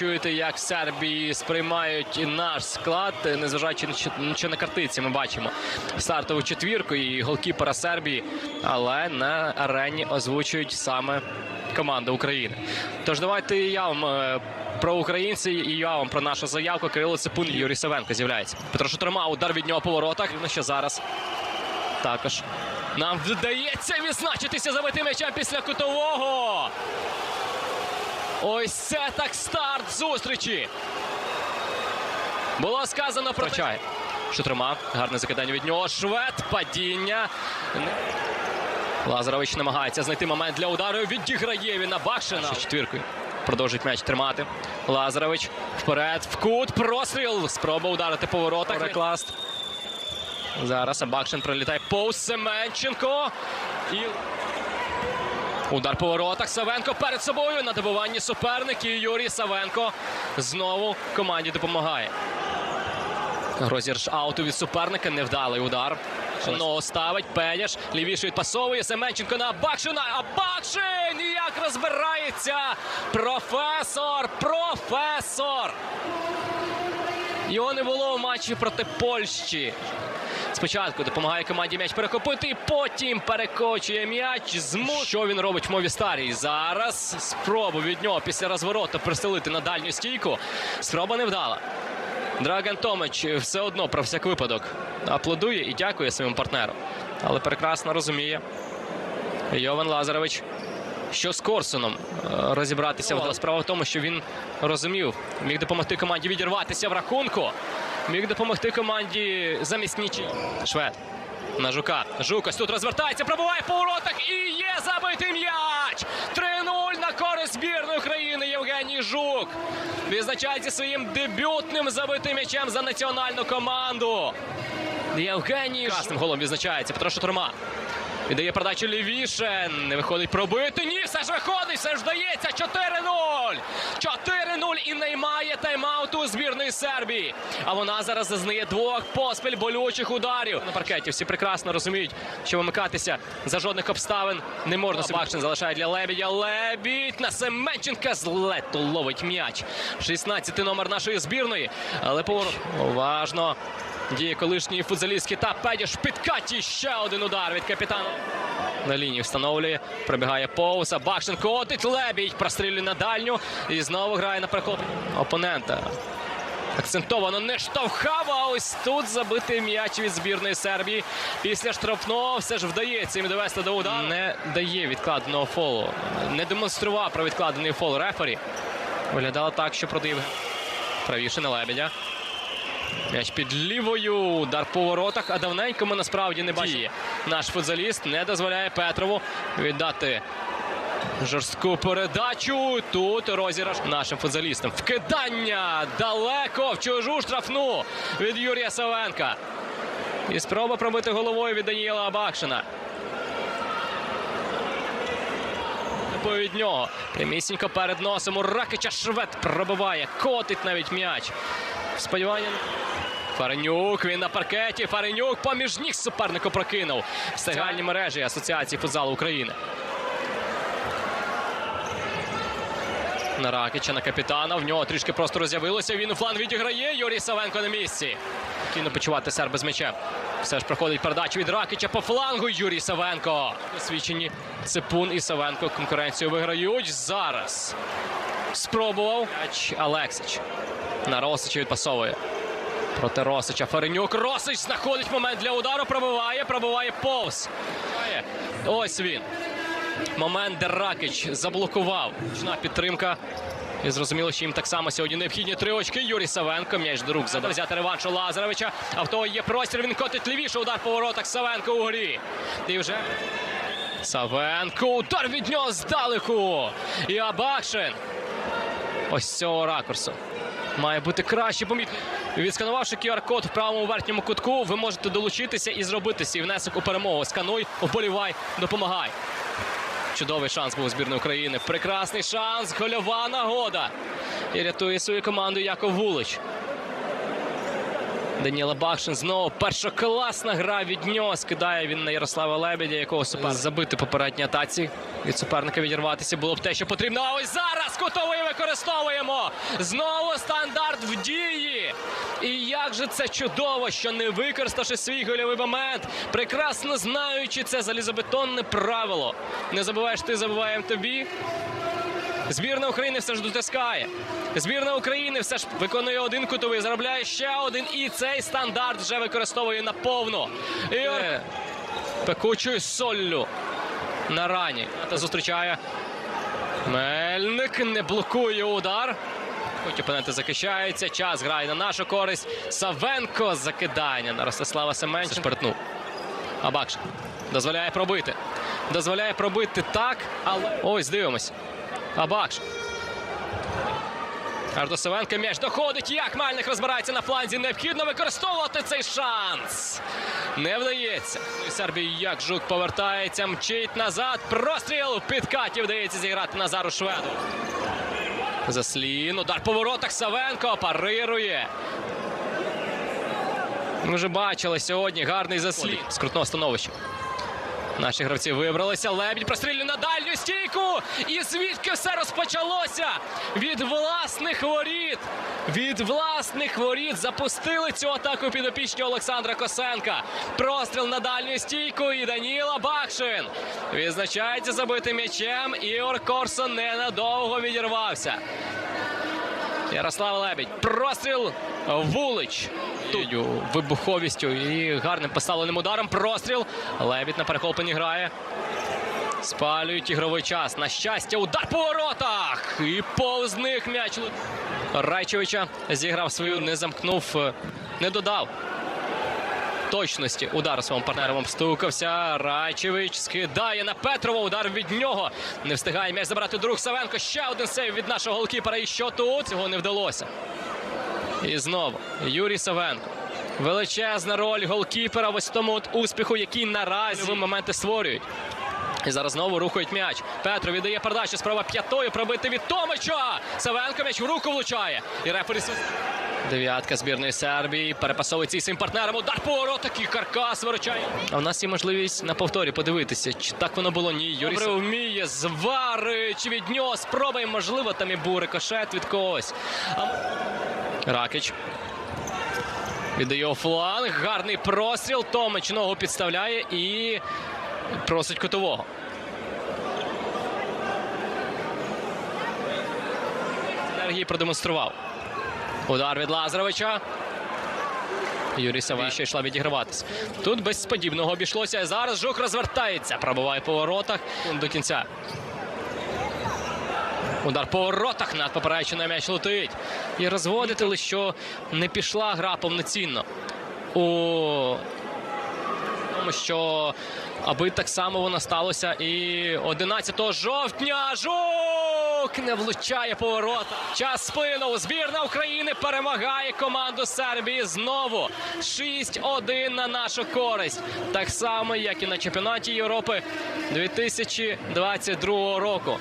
чуєте, як Сербії сприймають наш склад, незважаючи що- на картиці, ми бачимо стартову четвірку і голкіпера Сербії, але на арені озвучують саме команда України. Тож давайте я вам е, про українців і я вам про нашу заявку. Кирило Ципун і Юрій Савенко з'являється. Петро Шатурма, удар від нього по воротах. Рівно що зараз також нам вдається відзначитися забитим м'ячем після кутового. Ось це так старт зустрічі. Було сказано про чай. Шутрима. Гарне закидання від нього. Швед. Падіння. Лазарович намагається знайти момент для удару. Відіграє він на Бакшина. Ще Четвіркою. Продовжить м'яч тримати. Лазарович вперед, в кут, простріл. Спроба ударити по воротах. Рекласт. Зараз Абакшин пролітає повз Семенченко. І удар по воротах. Савенко перед собою на добуванні суперників. Юрій Савенко знову команді допомагає. Розірш ауту від суперника. Невдалий удар. Ногу ставить. Пеняш. Лівіше відпасовує. Семенченко на Абакшина. Абакшин! Як розбирається! Професор! Професор! Його не було в матчі проти Польщі. Спочатку допомагає команді м'яч перехопити, потім перекочує м'яч. Зму... Що він робить в мові старій? Зараз спробу від нього після розвороту пристелити на дальню стійку. Спроба не вдала. Драган Томич все одно про всяк випадок аплодує і дякує своєму партнеру. Але прекрасно розуміє Йован Лазарович, що з Корсуном е, розібратися вдалося. Справа в тому, що він розумів, міг допомогти команді відірватися в рахунку, міг допомогти команді замість нічі. Швед на Жука. Жук ось тут розвертається, пробуває по воротах і є забитий м'яч. 3-0 на користь збірної України Євгеній Жук. Відзначається своїм дебютним забитим м'ячем за національну команду. Євгеній Красним голом відзначається Петро Шатурма. Віддає передачу лівіше. Не виходить пробити. Ні, все ж виходить, все ж вдається. 4-0. 4-0 і наймає тайм-ауту збірної Сербії. А вона зараз зазнає двох поспіль болючих ударів. На паркеті всі прекрасно розуміють, що вимикатися за жодних обставин не можна. Бакшин залишає для Лебідя. Лебідь на Семенченка з ловить м'яч. 16 номер нашої збірної. Але поворот уважно. Діє колишній футзалістський та Педіш підкаті. Ще один удар від капітана. На лінії встановлює, пробігає повз, а Бакшин котить, Лебідь прострілює на дальню і знову грає на перехоплення опонента. Акцентовано не штовхав, а ось тут забитий м'яч від збірної Сербії. Після штрафного все ж вдається їм довести до удару. Не дає відкладеного фолу. Не демонстрував про відкладений фол рефері. Виглядало так, що продив правіше на Лебедя. М'яч під лівою. Удар по воротах. А давненько ми насправді не бачимо. Наш футзаліст не дозволяє Петрову віддати жорстку передачу. Тут розіграш нашим футзалістам. Вкидання далеко в чужу штрафну від Юрія Савенка. І спроба пробити головою від Даніїла Абакшина. від нього. Прямісінько перед носом у Ракича Швед пробиває, котить навіть м'яч. Сподівання. Фаренюк, він на паркеті. Фаренюк поміж ніг супернику прокинув. Стегальні мережі Асоціації футзалу України. На Ракича, на капітана. В нього трішки просто роз'явилося. Він у фланг відіграє. Юрій Савенко на місці. Кіно почувати серби з м'ячем. Все ж проходить передача від Ракича по флангу. Юрій Савенко. Освічені Ципун і Савенко конкуренцію виграють. Зараз спробував Алексич. На Росича відпасовує. Проти Росича. Фаренюк. Росич знаходить момент для удару. Пробиває, пробиває повз. Ось він. Момент, де Ракич заблокував. Чна підтримка. І зрозуміло, що їм так само сьогодні необхідні три очки. Юрій Савенко. М'яч до рук задав. Взяти реванш у Лазаровича. А в того є простір. Він котить лівіше. Удар по воротах. Савенко у грі. І вже Савенко. Удар від нього здалеку. І Абакшин. Ось цього ракурсу. Має бути краще помітно. Відсканувавши QR-код в правому верхньому кутку, ви можете долучитися і зробити свій внесок у перемогу. Скануй, вболівай, допомагай. Чудовий шанс був у збірної України. Прекрасний шанс, гольова нагода. І рятує свою команду Яков Вулич. Даніла Бахшин знову першокласна гра від нього. Скидає він на Ярослава Лебедя, якого суперник забити попередній атаці. Від суперника відірватися було б те, що потрібно. А ось зараз кутовий використовуємо. Знову стандарт в дії. І як же це чудово, що не використавши свій гольовий момент, прекрасно знаючи це залізобетонне правило. Не забуваєш ти, забуваємо тобі. Збірна України все ж дотискає. Збірна України все ж виконує один кутовий, заробляє ще один, і цей стандарт вже використовує наповну. Ігор пекучою соллю на рані. Та зустрічає Мельник, не блокує удар. Хоч опоненти захищаються. Час грає на нашу користь. Савенко закидання на Ростислава Семенча. Шпиртнув. Абакш дозволяє пробити. Дозволяє пробити так, але ось дивимось. Абакш. Аж до Савенка м'яч доходить. Як Мальник розбирається на фланзі. Необхідно використовувати цей шанс. Не вдається. І Сербії як жук повертається, мчить назад. Простріл підкаті вдається зіграти Назару Шведу. Заслін. Удар по воротах Савенко парирує. Ми вже бачили сьогодні гарний заслін. Скрутного становища. Наші гравці вибралися. Лебідь прострілює на дальню стійку. І звідки все розпочалося? Від власних воріт. Від власних воріт запустили цю атаку підопічні Олександра Косенка. Простріл на дальню стійку. І Даніла Бакшин відзначається забитим м'ячем. Ігор Корсон ненадовго відірвався. Ярослав Лебідь. Простріл Вулич. Тут вибуховістю і гарним поставленим ударом. Простріл. Лебідь на перехопленні грає. Спалюють ігровий час. На щастя, удар по воротах. І повз них м'яч. Райчевича зіграв свою, не замкнув, е, не додав. Точності удар своїм партнером обстукався. Райчевич скидає на Петрова. Удар від нього. Не встигає м'яч забрати друг Савенко. Ще один сейв від нашого голкіпера. І що тут? Цього не вдалося. І знову Юрій Савенко. Величезна роль голкіпера в ось тому от успіху, який наразі моменти створюють. І зараз знову рухають м'яч. Петро віддає передачу. Справа п'ятою пробити від Томича. Савенко м'яч в руку влучає. І рефері Дев'ятка збірної Сербії. Перепасовується своїм партнером. Удар по воротах і каркас виручає. А в нас є можливість на повторі подивитися, чи так воно було. Ні. Юрій Добре вміє. Зварич від нього. Спробує, можливо, там і був рикошет від когось. А... Ракич. Віддає фланг. Гарний простріл. Томич ногу підставляє і просить кутового. Енергії продемонстрував. Удар від Лазаровича. Юрій Савей ще йшла відіграватись. Тут без подібного обійшлося. Зараз жук розвертається. Пробиває по воротах до кінця. Удар по воротах над поперечиною м'яч летить. І розводити, що не пішла гра повноцінно. У тому, що аби так само воно сталося і 11 жовтня жук не влучає по воротах. Час спину. Збірна України перемагає команду Сербії знову. 6-1 на нашу користь. Так само, як і на чемпіонаті Європи 2022 року.